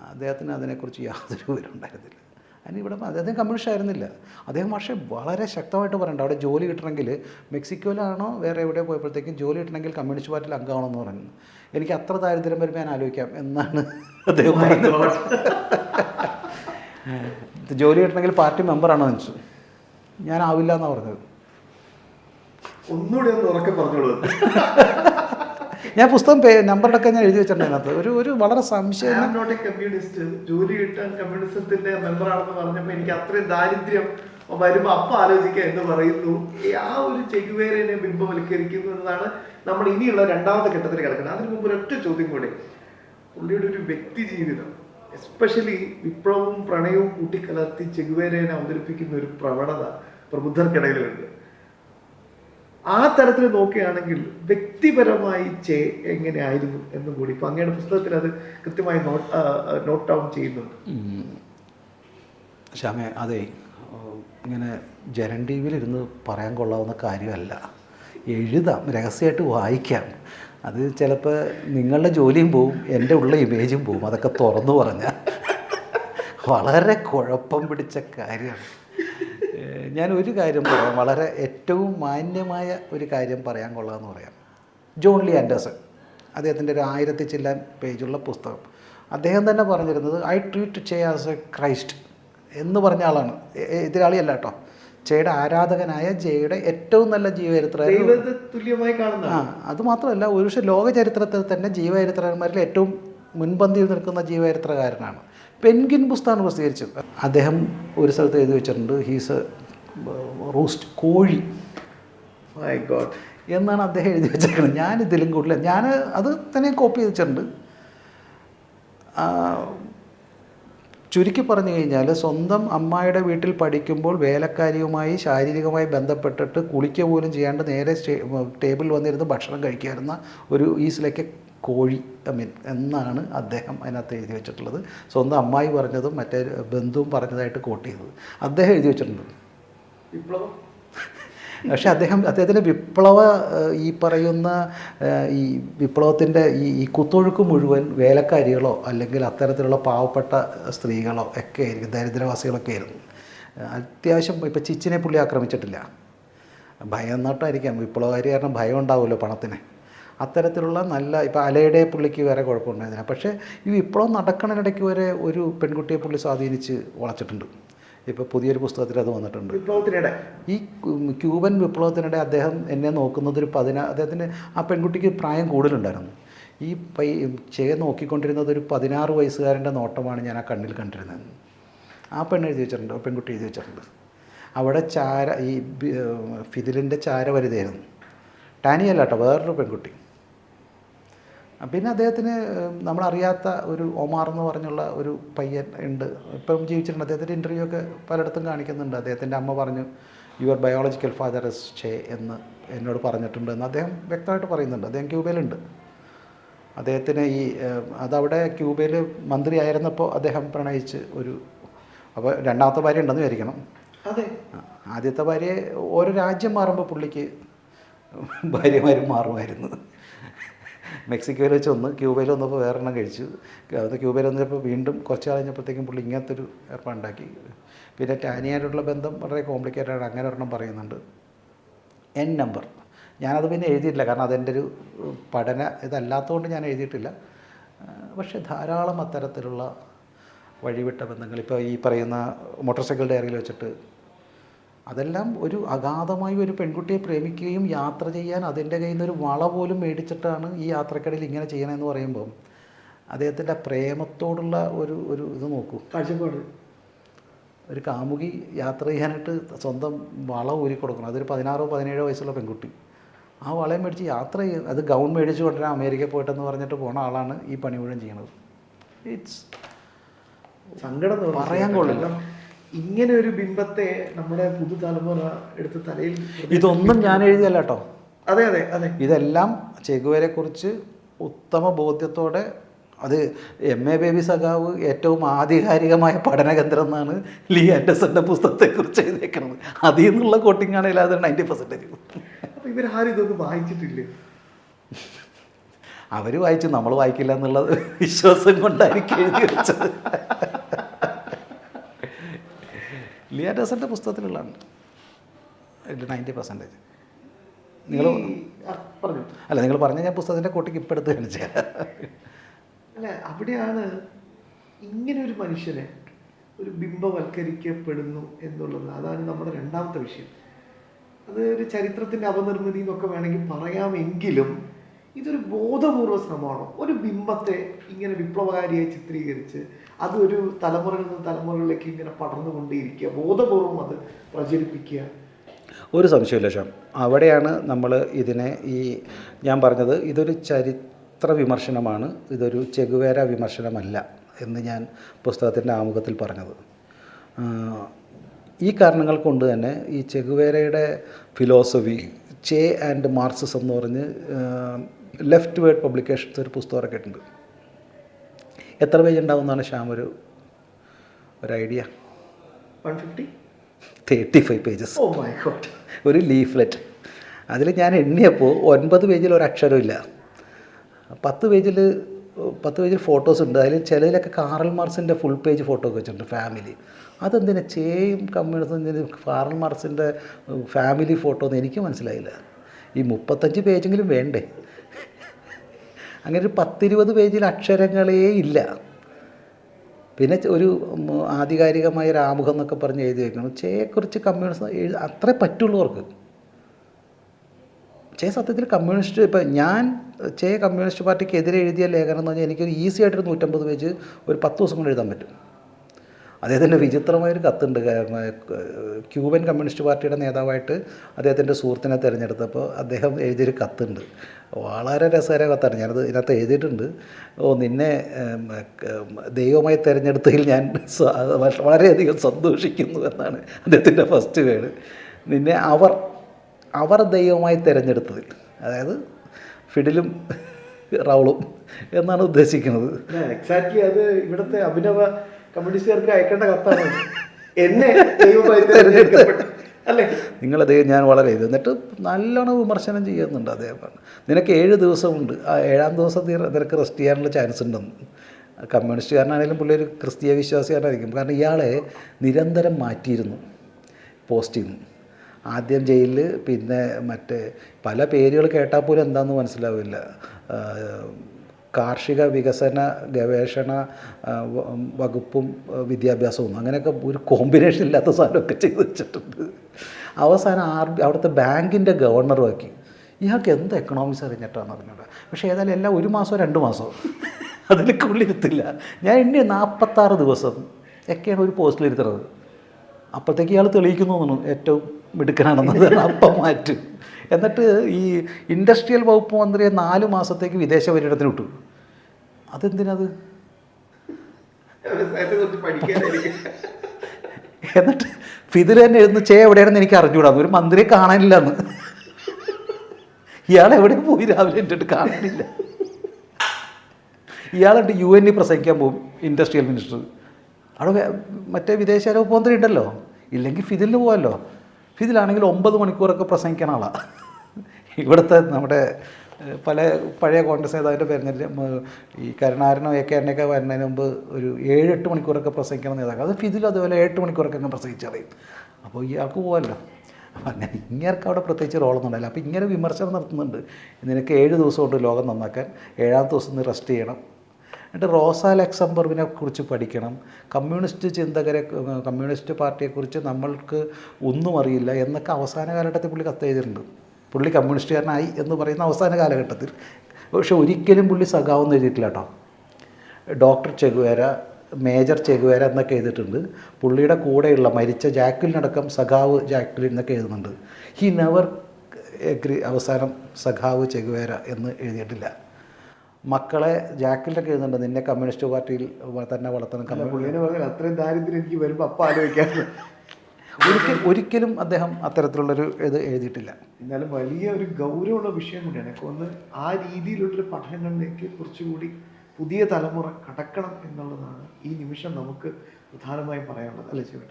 അദ്ദേഹത്തിന് അതിനെക്കുറിച്ച് യാതൊരു വിവരം ഉണ്ടായിരുന്നില്ല. അതിന് ഇവിടെ അദ്ദേഹം കമ്മ്യൂണിസ്റ്റ് ആയിരുന്നില്ല. അദ്ദേഹം പക്ഷേ വളരെ ശക്തമായിട്ട് പറയണ്ട. അവിടെ ജോലി കിട്ടണമെങ്കിൽ മെക്സിക്കോയിലാണോ വേറെ എവിടെ പോയപ്പോഴത്തേക്കും ജോലി കിട്ടണമെങ്കിൽ കമ്മ്യൂണിസ്റ്റ് പാർട്ടിയിൽ അംഗമാണെന്ന് പറഞ്ഞു. എനിക്ക് അത്ര ദാരിദ്ര്യം വരുമ്പോൾ ഞാൻ ആലോചിക്കാം എന്നാണ് അദ്ദേഹം പറഞ്ഞത്. ജോലി കിട്ടണമെങ്കിൽ പാർട്ടി മെമ്പറാണോ എന്ന് ചോദിച്ചു. ഞാൻ ആവില്ല എന്നാണ് പറഞ്ഞത്. ഒന്നുകൂടി ഒന്ന് ഉറക്കെ പറഞ്ഞോളൂ. ഞാൻ പുസ്തകം നമ്പറിലൊക്കെ ഞാൻ എഴുതി വെച്ചിട്ടുണ്ട് അതിനകത്ത്. ഒരു ഒരു വളരെ സംശയം കമ്മ്യൂണിസ്റ്റ് ജോലി കമ്മ്യൂണിസത്തിന്റെ മെമ്പറാണെന്ന് പറഞ്ഞപ്പോൾ എനിക്ക് അത്രയും ദാരിദ്ര്യം വരുമ്പോ അപ്പ ആലോചിക്കുക എന്ന് പറയുന്നു. ആ ഒരു ചെകുവേരനെ ബിംബവൽക്കരിക്കുന്നു എന്നതാണ് നമ്മൾ ഇനിയുള്ള രണ്ടാമത്തെ ഘട്ടത്തിൽ കിടക്കുന്നത്. അതിന് മുമ്പ് ഒരൊറ്റ ചോദ്യം കൂടെ. പുള്ളിയുടെ ഒരു വ്യക്തി ജീവിതം എസ്പെഷ്യലി വിപ്ലവവും പ്രണയവും കൂട്ടിക്കലർത്തി ചെകുവേരനെ അവതരിപ്പിക്കുന്ന ഒരു പ്രവണത പ്രബുദ്ധർക്കിടയിലുണ്ട്. ആ തരത്തിൽ നോക്കുകയാണെങ്കിൽ വ്യക്തിപരമായി ചേ എങ്ങനെയായിരുന്നു എന്നും കൂടി ഇപ്പൊ അങ്ങയുടെ പുസ്തകത്തിൽ അത് കൃത്യമായി നോട്ട് ഡൗൺ ചെയ്യുന്നുണ്ട്. ശ്യാമേ അതെ. ഇങ്ങനെ ജനൻ ടി വിയിലിരുന്ന് പറയാൻ കൊള്ളാവുന്ന കാര്യമല്ല. എഴുതാം രഹസ്യമായിട്ട് വായിക്കാം. അത് ചിലപ്പോൾ നിങ്ങളുടെ ജോലിയും പോവും എന്റെ ഉള്ള ഇമേജും പോവും. അതൊക്കെ തുറന്നു പറഞ്ഞാൽ വളരെ കുഴപ്പം പിടിച്ച കാര്യമാണ്. ഞാൻ ഒരു കാര്യം പറയാം. വളരെ ഏറ്റവും മാന്യമായ ഒരു കാര്യം പറയാൻ കൊള്ളാമെന്ന് പറയാം. ജോൺ ലി ആൻഡേഴ്സൺ അദ്ദേഹത്തിന്റെ ഒരു ആയിരത്തി ചില്ലാൻ പേജുള്ള പുസ്തകം. അദ്ദേഹം തന്നെ പറഞ്ഞിരുന്നത് I treat Che as a Christ എന്ന് പറഞ്ഞ ആളാണ്. എതിരാളിയല്ല കേട്ടോ. ചേയുടെ ആരാധകനായ ജയുടെ ഏറ്റവും നല്ല ജീവചരിത്ര തുല്യമായി കാണുന്ന ആ അത് മാത്രമല്ല ഒരു പക്ഷേ ലോക ചരിത്രത്തിൽ തന്നെ ജീവചരിത്രന്മാരിൽ ഏറ്റവും മുൻപന്തിയിൽ നിൽക്കുന്ന ജീവചരിത്രകാരനാണ്. പെൻഗിൻ പുസ്തകമാണ് പ്രസിദ്ധീകരിച്ചത് അദ്ദേഹം ഒരു സ്ഥലത്ത് എഴുതി വെച്ചിട്ടുണ്ട് ഹീസ് റോസ്റ്റ് കോഴി. മൈ ഗോഡ് എന്നാണ് അദ്ദേഹം എഴുതി വെച്ചേക്കുന്നത് ഞാൻ ഇതിലും കൂടുതൽ ഞാൻ അത് തന്നെ കോപ്പി ചെയ്ത് വെച്ചിട്ടുണ്ട്. ചുരുക്കി പറഞ്ഞു കഴിഞ്ഞാൽ സ്വന്തം അമ്മായിയുടെ വീട്ടിൽ പഠിക്കുമ്പോൾ വേലക്കാരിയുമായി ശാരീരികമായി ബന്ധപ്പെട്ടിട്ട് കുളിക്ക പോലും ചെയ്യാണ്ട് നേരെ ടേബിളിൽ വന്നിരുന്ന് ഭക്ഷണം കഴിക്കാറുന്ന ഒരു ഈസിലേക്ക് കോഴി ഐ മീൻ എന്നാണ് അദ്ദേഹം അതിനകത്ത് എഴുതി വെച്ചിട്ടുള്ളത്. സ്വന്തം അമ്മായി പറഞ്ഞതും മറ്റേ ബന്ധുവും പറഞ്ഞതായിട്ട് കോട്ട് ചെയ്തത്. അദ്ദേഹം എഴുതി വെച്ചിട്ടുണ്ട്. വിപ്ലവം? പക്ഷെ അദ്ദേഹം അദ്ദേഹത്തിന്റെ വിപ്ലവ ഈ പറയുന്ന ഈ വിപ്ലവത്തിന്റെ ഈ ഈ കുത്തൊഴുക്ക് മുഴുവൻ വേലക്കാരികളോ അല്ലെങ്കിൽ അത്തരത്തിലുള്ള പാവപ്പെട്ട സ്ത്രീകളോ ഒക്കെ ആയിരിക്കും ദരിദ്രവാസികളൊക്കെ ആയിരുന്നു. അത്യാവശ്യം ഇപ്പോൾ ചിച്ചിനെ പുള്ളി ആക്രമിച്ചിട്ടില്ല. ഭയം നട്ടായിരിക്കാം വിപ്ലവകാരി കാരണം ഭയം ഉണ്ടാവുമല്ലോ പണത്തിന്. അത്തരത്തിലുള്ള നല്ല ഇപ്പോൾ അലയുടെ പുള്ളിക്ക് വേറെ കുഴപ്പമുണ്ടായിരുന്നില്ല പക്ഷേ ഈ വിപ്ലവം നടക്കണതിനിടയ്ക്ക് വരെ ഒരു പെൺകുട്ടിയെ പുള്ളി സ്വാധീനിച്ച് വളച്ചിട്ടുണ്ട്. ഇപ്പോൾ പുതിയൊരു പുസ്തകത്തിൽ അത് വന്നിട്ടുണ്ട്. വിപ്ലവത്തിനിടെ. ഈ ക്യൂബൻ വിപ്ലവത്തിനിടെ അദ്ദേഹം എന്നെ നോക്കുന്നത് ഒരു പതിനാ അദ്ദേഹത്തിന് ആ പെൺകുട്ടിക്ക് പ്രായം കൂടുതലുണ്ടായിരുന്നു. ഈ പൈ ചേ നോക്കിക്കൊണ്ടിരുന്നത് ഒരു പതിനാറ് വയസ്സുകാരന്റെ നോട്ടമാണ് ഞാൻ ആ കണ്ണിൽ കണ്ടിരുന്നത്. ആ പെണ്ണ് എഴുതി വെച്ചിട്ടുണ്ട് ആ പെൺകുട്ടി എഴുതി വെച്ചിട്ടുണ്ട്. അവിടെ ചാര ഈ ഫിതിലിന്റെ ഫിദിലിന്റെ ചാര വരുതായിരുന്നു ടാനിയല്ല കേട്ടോ വേറൊരു പെൺകുട്ടി. പിന്നെ അദ്ദേഹത്തിന് നമ്മളറിയാത്ത ഒരു ഒമാർ എന്ന് പറഞ്ഞുള്ള ഒരു പയ്യൻ ഉണ്ട്. ഇപ്പം ജീവിച്ചിട്ടുണ്ട്. അദ്ദേഹത്തിന്റെ ഇന്റർവ്യൂ ഒക്കെ പലയിടത്തും കാണിക്കുന്നുണ്ട്. അദ്ദേഹത്തിന്റെ അമ്മ പറഞ്ഞു യുവർ ബയോളജിക്കൽ ഫാദർ ഇസ് ഷേ എന്ന് എന്നോട് പറഞ്ഞിട്ടുണ്ട് എന്ന് അദ്ദേഹം വ്യക്തമായിട്ട് പറയുന്നുണ്ട്. അദ്ദേഹം ക്യൂബയിലുണ്ട്. അദ്ദേഹത്തിന് ഈ അതവിടെ ക്യൂബയിൽ മന്ത്രിയായിരുന്നപ്പോൾ അദ്ദേഹം പ്രണയിച്ച് ഒരു അപ്പോൾ രണ്ടാമത്തെ ഭാര്യ ഉണ്ടെന്ന് വിചാരിക്കണം. അതെ. ആദ്യത്തെ ഭാര്യയെ ഓരോ രാജ്യം മാറുമ്പോൾ പുള്ളിക്ക് ഭാര്യമാരും മാറുമായിരുന്നു. മെക്സിക്കോയിൽ വെച്ച് ഒന്ന് ക്യൂബയിൽ വന്നപ്പോൾ വേറെ എണ്ണം കഴിച്ചു. അത് ക്യൂബയിൽ വന്നപ്പോൾ വീണ്ടും കുറച്ച് നാൾ കഴിഞ്ഞപ്പോഴത്തേക്കും പുള്ളി ഇങ്ങനത്തെ ഒരു ഏർപ്പാടുണ്ടാക്കി പിന്നെ ടാനിയായിട്ടുള്ള ബന്ധം വളരെ കോംപ്ലിക്കേറ്റഡ് ആണ് അങ്ങനെ ഒരെണ്ണം പറയുന്നുണ്ട്. എൻ നമ്പർ ഞാനത് പിന്നെ എഴുതിയിട്ടില്ല കാരണം അതെന്റെ ഒരു പഠന ഇതല്ലാത്തതുകൊണ്ട് ഞാൻ എഴുതിയിട്ടില്ല. പക്ഷേ ധാരാളം അത്തരത്തിലുള്ള വഴിവിട്ട ബന്ധങ്ങൾ. ഇപ്പോൾ ഈ പറയുന്ന മോട്ടോർ സൈക്കിൾ ഡയറിയിൽ വെച്ചിട്ട് അതെല്ലാം ഒരു അഗാധമായി ഒരു പെൺകുട്ടിയെ പ്രേമിക്കുകയും യാത്ര ചെയ്യാൻ അതിന്റെ കയ്യിൽ നിന്ന് ഒരു വള പോലും മേടിച്ചിട്ടാണ് ഈ യാത്രക്കിടയിൽ ഇങ്ങനെ ചെയ്യണമെന്ന് പറയുമ്പം അദ്ദേഹത്തിന്റെ പ്രേമത്തോടുള്ള ഒരു ഒരു ഇത് നോക്കൂ. കാഴ്ചപ്പാട്. ഒരു കാമുകി യാത്ര ചെയ്യാനായിട്ട് സ്വന്തം വള ഊരി കൊടുക്കണം. അതൊരു പതിനാറോ പതിനേഴോ വയസ്സുള്ള പെൺകുട്ടി. ആ വളയം മേടിച്ച് യാത്ര ചെയ്യും അത് ഗൗൺ മേടിച്ച് കൊണ്ടുവരാൻ അമേരിക്കയിൽ പോയിട്ടെന്ന് പറഞ്ഞിട്ട് പോണ ആളാണ് ഈ പണി മുഴുവൻ ചെയ്യണത് ഇറ്റ്സ് സങ്കടം പറയാൻ കൊള്ളില്ല. ഇങ്ങനെ ഒരു ബിംബത്തെ നമ്മുടെ പുതുതലമുറ എടുത്ത് തലയിൽ ഇതൊന്നും ഞാൻ എഴുതിയല്ല കേട്ടോ. അതെ അതെ അതെ. ഇതെല്ലാം ചെഗുവരെക്കുറിച്ച് ഉത്തമ ബോധ്യത്തോടെ അത് എം എ ബേബി സഖാവ് ഏറ്റവും ആധികാരികമായ പഠന കേന്ദ്രം എന്നാണ് ലീ ആൻഡസന്റെ പുസ്തകത്തെക്കുറിച്ച് എഴുതിയേക്കുന്നത്. അതിൽ നിന്നുള്ള കോട്ടിംഗ് ആണെങ്കിൽ അത് നയന്റി പെർസെന്റേജ് അപ്പൊ ഇവരാരും ഇതൊന്നും വായിച്ചിട്ടില്ലേ. അവർ വായിച്ചു നമ്മൾ വായിക്കില്ല എന്നുള്ളത് വിശ്വാസം കൊണ്ടായിരിക്കും എഴുതി വെച്ചത്. ലീ ആൻഡസന്റെ പുസ്തകത്തിലുള്ളതാണ്. നയന്റി പെർസെന്റേജ് നിങ്ങൾ പറഞ്ഞു. അല്ല നിങ്ങൾ പറഞ്ഞ ഞാൻ പുസ്തകത്തിന്റെ കോട്ടിക്ക് ഇപ്പം എടുത്ത് കാണിച്ചു അല്ല അവിടെയാണ് ഇങ്ങനെ ഒരു മനുഷ്യനെ ഒരു ബിംബവൽക്കരിക്കപ്പെടുന്നു എന്നുള്ളത്. അതാണ് നമ്മുടെ രണ്ടാമത്തെ വിഷയം. അത് ഒരു ചരിത്രത്തിന്റെ അപനിർമ്മിതി എന്നൊക്കെ വേണമെങ്കിൽ പറയാമെങ്കിലും ഇതൊരു ബോധപൂർവ ശ്രമമാണോ? ഒരു ബിംബത്തെ ഇങ്ങനെ വിപ്ലവകാരിയായി ചിത്രീകരിച്ച് അത് ഒരു തലമുറയിൽ നിന്ന് തലമുറകളിലേക്ക് ഇങ്ങനെ പടർന്നുകൊണ്ടേയിരിക്കുക. ബോധപൂർവം അത് പ്രചരിപ്പിക്കുക. ഒരു സംശയമില്ല ശ്യാം. അവിടെയാണ് നമ്മൾ ഇതിനെ ഈ ഞാൻ പറഞ്ഞത് ഇതൊരു ചരിത്ര വിമർശനമാണ് ഇതൊരു ചെകുവേര വിമർശനമല്ല എന്ന് ഞാൻ പുസ്തകത്തിന്റെ ആമുഖത്തിൽ പറഞ്ഞത്. ഈ കാരണങ്ങൾ കൊണ്ട് തന്നെ ഈ ചെകുവേരയുടെ ഫിലോസഫി ചേ ആൻഡ് മാർക്സിസം എന്ന് പറഞ്ഞ് ലെഫ്റ്റ് വേർഡ് പബ്ലിക്കേഷൻസ് ഒരു പുസ്തകം ഇറക്കിയിട്ടുണ്ട്. എത്ര പേജ് ഉണ്ടാവുമെന്നാണ് ശ്യാം ഒരു ഒരു idea one fifty thirty five pages oh my God ഒരു ലീഫ്ലെറ്റ് അതിൽ ഞാൻ എണ്ണിയപ്പോൾ ഒൻപത് പേജിൽ ഒരു അക്ഷരമില്ല പത്ത് പേജിൽ പത്ത് പേജിൽ ഫോട്ടോസ് ഉണ്ട്. അതിൽ ചിലതിലൊക്കെ കാറൽ മാർസിന്റെ ഫുൾ പേജ് ഫോട്ടോ ഒക്കെ വെച്ചിട്ടുണ്ട് ഫാമിലി അതെന്തിനാ ചേയും കമ്മ്യൂണിസം കാറൽ മാർസിന്റെ ഫാമിലി ഫോട്ടോ എന്ന് എനിക്ക് മനസ്സിലായില്ല. ഈ മുപ്പത്തഞ്ച് പേജെങ്കിലും വേണ്ടേ? അങ്ങനെ ഒരു പത്തിരുപത് പേജിൽ അക്ഷരങ്ങളേ ഇല്ല. പിന്നെ ഒരു ആധികാരികമായ ഒരു ആമുഖം എന്നൊക്കെ പറഞ്ഞ് എഴുതി വെക്കണം. ചേയെക്കുറിച്ച് കമ്മ്യൂണിസ്റ്റ് അത്രേ പറ്റുള്ളവർക്ക്. ചേ സത്യത്തിൽ കമ്മ്യൂണിസ്റ്റ് ഇപ്പം ഞാൻ ചേ കമ്മ്യൂണിസ്റ്റ് പാർട്ടിക്ക് എതിരെ എഴുതിയ ലേഖനം എന്ന് പറഞ്ഞാൽ എനിക്കൊരു ഈസി ആയിട്ടൊരു നൂറ്റമ്പത് പേജ് ഒരു പത്ത് ദിവസം കൊണ്ട് എഴുതാൻ പറ്റും. അദ്ദേഹത്തിന്റെ വിചിത്രമായൊരു കത്തുണ്ട്. ക്യൂബൻ കമ്മ്യൂണിസ്റ്റ് പാർട്ടിയുടെ നേതാവായിട്ട് അദ്ദേഹത്തിന്റെ സുഹൃത്തിനെ തിരഞ്ഞെടുത്തപ്പോൾ അദ്ദേഹം എഴുതിയൊരു കത്തുണ്ട്. വളരെ രസകരമായ കത്താണ്. ഞാനത് ഇതിനകത്ത് എഴുതിയിട്ടുണ്ട്. ഓ നിന്നെ ദൈവമായി തിരഞ്ഞെടുത്തതിൽ ഞാൻ വളരെയധികം സന്തോഷിക്കുന്നു എന്നാണ് അദ്ദേഹത്തിന്റെ ഫസ്റ്റ് വേർഡ്. നിന്നെ അവർ അവർ ദൈവമായി തിരഞ്ഞെടുത്തതിൽ അതായത് ഫിഡിലും റൗളും എന്നാണ് ഉദ്ദേശിക്കുന്നത്. എക്സാക്ട്ലി അത് ഇവിടുത്തെ അഭിനവ കമ്മ്യൂണിസ്റ്റുകാർക്ക് അയക്കേണ്ട കത്താണ്. എന്നെ അല്ലേ? നിങ്ങൾ നിങ്ങളത് ഞാൻ വളരെ ഇത് എന്നിട്ട് നല്ലോണം വിമർശനം ചെയ്യുന്നുണ്ട് അദ്ദേഹം നിനക്ക് ഏഴ് ദിവസമുണ്ട്. ആ ഏഴാം ദിവസം നിനക്ക് റെസ്റ്റ് ചെയ്യാനുള്ള ചാൻസ് ഉണ്ടെന്ന്. കമ്മ്യൂണിസ്റ്റുകാരനാണെങ്കിലും പുള്ളി ഒരു ക്രിസ്തീയ വിശ്വാസികാരനായിരിക്കും കാരണം ഇയാളെ നിരന്തരം മാറ്റിയിരുന്നു. പോസ്റ്റിൽ നിന്ന് ആദ്യം ജയിലിൽ പിന്നെ മറ്റേ പല പേരുകൾ കേട്ടാൽ പോലും എന്താണെന്ന് മനസ്സിലാവില്ല. കാർഷിക വികസന ഗവേഷണ വകുപ്പും വിദ്യാഭ്യാസവും അങ്ങനെയൊക്കെ ഒരു കോമ്പിനേഷൻ ഇല്ലാത്ത സാധനമൊക്കെ ചെയ്തു വെച്ചിട്ടുണ്ട്. അവസാനം ആർ ബി അവിടുത്തെ ബാങ്കിന്റെ ഗവർണറുമാക്കി ഇയാൾക്ക് എന്ത് എക്കണോമിക്സ് അറിഞ്ഞിട്ടാണ് അറിഞ്ഞത്? പക്ഷേ ഏതായാലും എല്ലാം ഒരു മാസമോ രണ്ട് മാസമോ അതിലൊക്കെ ഉള്ളിരുത്തില്ല ഞാൻ ഇനി നാൽപ്പത്താറ് ദിവസം ഒക്കെയാണ് ഒരു പോസ്റ്റിലിരുത്തുന്നത് അപ്പോഴത്തേക്ക് ഇയാൾ തെളിയിക്കുന്നു തോന്നുന്നു ഏറ്റവും മിടുക്കനാണെന്നത് അപ്പം മാറ്റും എന്നിട്ട് ഈ ഇൻഡസ്ട്രിയൽ വകുപ്പ് മന്ത്രിയെ നാല് മാസത്തേക്ക് വിദേശ പര്യടനത്തിന് വിട്ടു. അതെന്തിനത് എന്നിട്ട് ഫിതിൽ തന്നെ ഇരുന്ന് ചേ എവിടെയാണെന്ന് എനിക്ക് അറിഞ്ഞുകൂടാ ഒരു മന്ത്രിയെ കാണാനില്ല എന്ന് ഇയാൾ എവിടെ പോയി രാവിലെ എന്നിട്ട് കാണാനില്ല ഇയാളുണ്ട് യു എൻ പ്രസംഗിക്കാൻ പോകും ഇൻഡസ്ട്രിയൽ മിനിസ്റ്റർ. അവിടെ മറ്റേ വിദേശകാര്യ വകുപ്പ് മന്ത്രി ഉണ്ടല്ലോ. ഇല്ലെങ്കിൽ ഫിദിലിന് പോകാമല്ലോ ഫിദിലാണെങ്കിൽ ഒമ്പത് മണിക്കൂറൊക്കെ പ്രസംഗിക്കണ ആളാണ് ഇവിടുത്തെ നമ്മുടെ പല പഴയ കോൺഗ്രസ് നേതാവിന്റെ പേരിന് ഈ കരുണാരനോ എ കെ എണ്ണയൊക്കെ വരുന്നതിന് മുമ്പ് ഒരു ഏഴ് എട്ട് മണിക്കൂറൊക്കെ പ്രസംഗിക്കണം നേതാക്കൾ. അത് ഫിതിൽ അതുപോലെ എട്ട് മണിക്കൂറൊക്കെ അങ്ങ് പ്രസംഗിച്ചറിയും. അപ്പോൾ ഇയാൾക്ക് പോകാമല്ലോ അപ്പം അങ്ങനെ ഇങ്ങേർക്ക് അവിടെ പ്രത്യേകിച്ച് റോളൊന്നും ഉണ്ടായില്ല അപ്പോൾ ഇങ്ങനെ വിമർശനം നടത്തുന്നുണ്ട്. നിനക്ക് ഏഴ് ദിവസം കൊണ്ട് ലോകം നന്നാക്കാൻ ഏഴാം ദിവസം നീ റെസ്റ്റ് ചെയ്യണം. എന്നിട്ട് റോസ ലക്സംബർഗിനെ കുറിച്ച് പഠിക്കണം. കമ്മ്യൂണിസ്റ്റ് ചിന്തകരെ കമ്മ്യൂണിസ്റ്റ് പാർട്ടിയെക്കുറിച്ച് നമ്മൾക്ക് ഒന്നും അറിയില്ല എന്നൊക്കെ അവസാന കാലഘട്ടത്തിൽ പുള്ളി കത്തെഴുതിയിട്ടുണ്ട് പുള്ളി കമ്മ്യൂണിസ്റ്റുകാരനായി എന്ന് പറയുന്ന അവസാന കാലഘട്ടത്തിൽ. പക്ഷെ ഒരിക്കലും പുള്ളി സഖാവെന്ന് എഴുതിയിട്ടില്ല കേട്ടോ. ഡോക്ടർ ചെഗുവേര മേജർ ചെഗുവേര എന്നൊക്കെ എഴുതിയിട്ടുണ്ട്. പുള്ളിയുടെ കൂടെയുള്ള മരിച്ച ജാക്വിലിനടക്കം സഖാവ് ജാക്വിലിൻ എന്നൊക്കെ എഴുതുന്നുണ്ട്. ഹി നെവർ എഗ്രി അവസാനം സഖാവ് ചെഗുവേര എന്ന് എഴുതിയിട്ടില്ല. മക്കളെ ജാക്കിലൊക്കെ എഴുതുന്നുണ്ട്. നിന്നെ കമ്മ്യൂണിസ്റ്റ് പാർട്ടിയിൽ തന്നെ വളർത്തണം. പുള്ളിനെ പറഞ്ഞാൽ അത്രയും ദാരിദ്ര്യം എനിക്ക് വരുമ്പോൾ അപ്പം ആലോചിക്കാൻ ഒരിക്കൽ ഒരിക്കലും അദ്ദേഹം അത്തരത്തിലുള്ളൊരു ഇത് എഴുതിയിട്ടില്ല. എന്നാലും വലിയ ഒരു ഗൗരവമുള്ള വിഷയം കൂടിയാണ്. എനിക്ക് ഒന്ന് ആ രീതിയിലുള്ളൊരു പഠനങ്ങളിലേക്ക് കുറച്ചുകൂടി പുതിയ തലമുറ കടക്കണം എന്നുള്ളതാണ് ഈ നിമിഷം നമുക്ക് പ്രധാനമായും പറയാനുള്ളത്. അല്ലേ ചേട്ടൻ?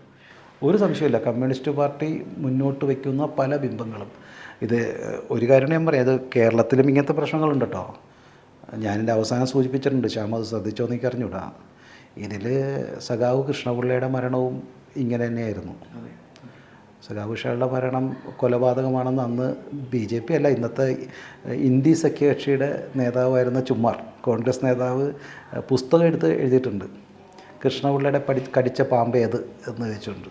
ഒരു സംശയമില്ല കമ്മ്യൂണിസ്റ്റ് പാർട്ടി മുന്നോട്ട് വയ്ക്കുന്ന പല ബിംബങ്ങളും. ഇത് ഒരു കാര്യം ഞാൻ പറയാം. അത് കേരളത്തിലും ഇങ്ങനത്തെ പ്രശ്നങ്ങളുണ്ട് കേട്ടോ. ഞാനെന്റെ അവസാനം സൂചിപ്പിച്ചിട്ടുണ്ട് ശ്യാമ അത് ശ്രദ്ധിച്ചോ എനിക്ക് അറിഞ്ഞൂടാ ഇതിൽ സഖാവ് കൃഷ്ണപിള്ളയുടെ മരണവും ഇങ്ങനെ തന്നെയായിരുന്നു. സഖാവ് കൃഷ്ണയുടെ മരണം കൊലപാതകമാണെന്ന് അന്ന് ബി ജെ പി അല്ല ഇന്നത്തെ ഇന്ത്യ സഖ്യകക്ഷിയുടെ നേതാവായിരുന്ന ചുമ്മാർ കോൺഗ്രസ് നേതാവ് പുസ്തകം എടുത്ത് എഴുതിയിട്ടുണ്ട്. കൃഷ്ണപിള്ളയുടെ പഠി കടിച്ച പാമ്പേത് എന്ന് വെച്ചുകൊണ്ട്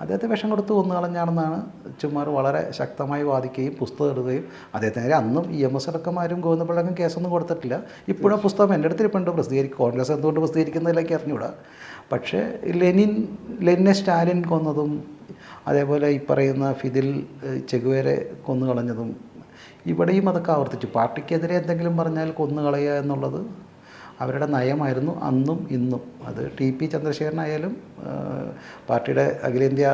അദ്ദേഹത്തെ വിഷം കൊടുത്ത് കൊന്നുകളഞ്ഞാണെന്നാണ് ചുമ്മാർ വളരെ ശക്തമായി വാദിക്കുകയും പുസ്തകം ഇടുകയും അദ്ദേഹത്തിന് അന്നും ഇ എം എസ് അടക്കമാരും ഗോവിന്ദപിള്ളക്കും കേസൊന്നും കൊടുത്തിട്ടില്ല. ഇപ്പോഴും പുസ്തകം എന്റെ അടുത്ത് ഇരിപ്പുണ്ട്. പ്രസിദ്ധീകരിക്കും കോൺഗ്രസ് എന്തുകൊണ്ട് പ്രസിദ്ധീകരിക്കുന്നതിലേക്ക് അറിഞ്ഞുകൂടാ. പക്ഷേ ലെനിൻ ലെനിനെ സ്റ്റാലിൻ കൊന്നതും അതേപോലെ ഈ പറയുന്ന ഫിദിൽ ചെഗുവേരെ കൊന്നു കൊന്നുകളഞ്ഞതും ഇവിടെയും അതൊക്കെ ആവർത്തിച്ചു. പാർട്ടിക്കെതിരെ എന്തെങ്കിലും പറഞ്ഞാൽ കൊന്നുകളയുക എന്നുള്ളത് അവരുടെ നയമായിരുന്നു അന്നും ഇന്നും. അത് ടി പി ചന്ദ്രശേഖരനായാലും പാർട്ടിയുടെ അഖിലേന്ത്യാ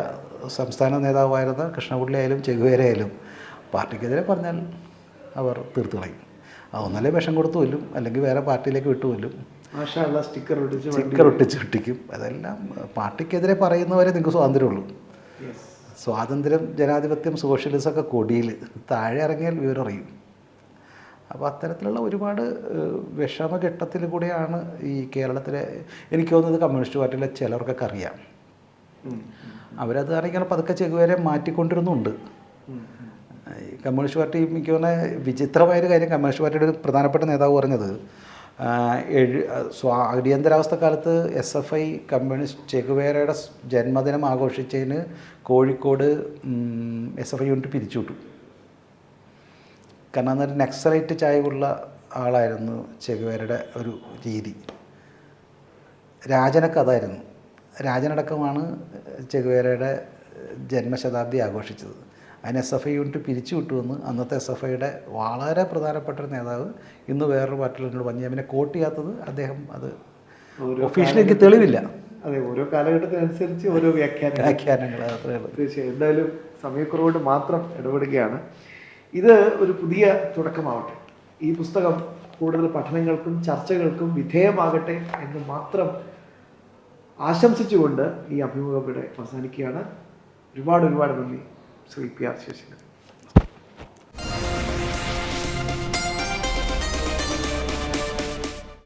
സംസ്ഥാന നേതാവായിരുന്ന കൃഷ്ണപിള്ളി ആയാലും ചെഗുവേര ആയാലും പാർട്ടിക്കെതിരെ പറഞ്ഞാൽ അവർ തീർത്തു കളയും. ഒന്നല്ലേ വിഷം കൊടുത്തു കൊല്ലും അല്ലെങ്കിൽ വേറെ പാർട്ടിയിലേക്ക് വിട്ടു കൊല്ലും. മാഷാള്ള സ്റ്റിക്കർ ഒട്ടിച്ച് സ്റ്റിക്കർ ഒട്ടിച്ച് ഒട്ടിക്കും. അതെല്ലാം പാർട്ടിക്കെതിരെ പറയുന്നവരെ നിങ്ങൾക്ക് സ്വാതന്ത്ര്യമുള്ളൂ. സ്വാതന്ത്ര്യം ജനാധിപത്യം സോഷ്യലിസം ഒക്കെ കൊടിയിൽ താഴെ ഇറങ്ങിയാൽ വിവരം അറിയും. അപ്പോൾ അത്തരത്തിലുള്ള ഒരുപാട് വിഷമഘട്ടത്തിൽ കൂടെയാണ് ഈ കേരളത്തിലെ എനിക്ക് തോന്നുന്നത് കമ്മ്യൂണിസ്റ്റ് പാർട്ടിയിലെ ചിലർക്കൊക്കെ അറിയാം. അവരത് അറിയിക്കാൻ പതുക്കെ ചെകുവരെ മാറ്റിക്കൊണ്ടിരുന്നുണ്ട്. കമ്മ്യൂണിസ്റ്റ് പാർട്ടി എനിക്ക് തോന്നുന്ന വിചിത്രമായൊരു കാര്യം കമ്മ്യൂണിസ്റ്റ് പാർട്ടിയുടെ ഒരു പ്രധാനപ്പെട്ട നേതാവ് പറഞ്ഞത് എഴു സ്വാ അടിയന്തരാവസ്ഥ കാലത്ത് എസ് എഫ് ഐ കമ്മ്യൂണിസ്റ്റ് ചെകുവേരയുടെ ജന്മദിനം ആഘോഷിച്ചതിന് Kozhikode S F I unit പിരിച്ചുവിട്ടു. കാരണം അന്നൊരു നക്സലൈറ്റ് ചായവുള്ള ആളായിരുന്നു ചെഗുവേരയുടെ ഒരു രീതി. രാജനൊക്കെ അതായിരുന്നു. രാജനടക്കമാണ് ചെഗുവേരയുടെ ജന്മശതാബ്ദി ആഘോഷിച്ചത്. അതിന് എസ് എഫ് ഐ യൂണിറ്റ് പിരിച്ചു വിട്ടുവെന്ന് അന്നത്തെ എസ് എഫ് ഐയുടെ വളരെ പ്രധാനപ്പെട്ട ഒരു നേതാവ് ഇന്ന് വേറൊരു പാർട്ടിയിൽ എന്നോട് പറഞ്ഞു ഞാൻ പിന്നെ കോട്ട് ചെയ്യാത്തത് അദ്ദേഹം അത് ഒഫീഷ്യലി എനിക്ക് തെളിവില്ല. അതെ ഓരോ കാലഘട്ടത്തിനനുസരിച്ച് ഓരോ വ്യാഖ്യാനം വ്യാഖ്യാനങ്ങൾ അത്രയുള്ളൂ തീർച്ചയായും. എന്തായാലും സമയക്കുറവുകൊണ്ട് മാത്രം ഇടപെടുകയാണ്. ഇത് ഒരു പുതിയ തുടക്കമാവട്ടെ. ഈ പുസ്തകം കൂടുതൽ പഠനങ്ങൾക്കും ചർച്ചകൾക്കും വിധേയമാകട്ടെ എന്ന് മാത്രം ആശംസിച്ചുകൊണ്ട് ഈ അഭിമുഖം ഇവിടെ അവസാനിക്കുകയാണ്. ഒരുപാട് ഒരുപാട് നന്ദി ശ്രീ പി ആർ ശശിധരൻ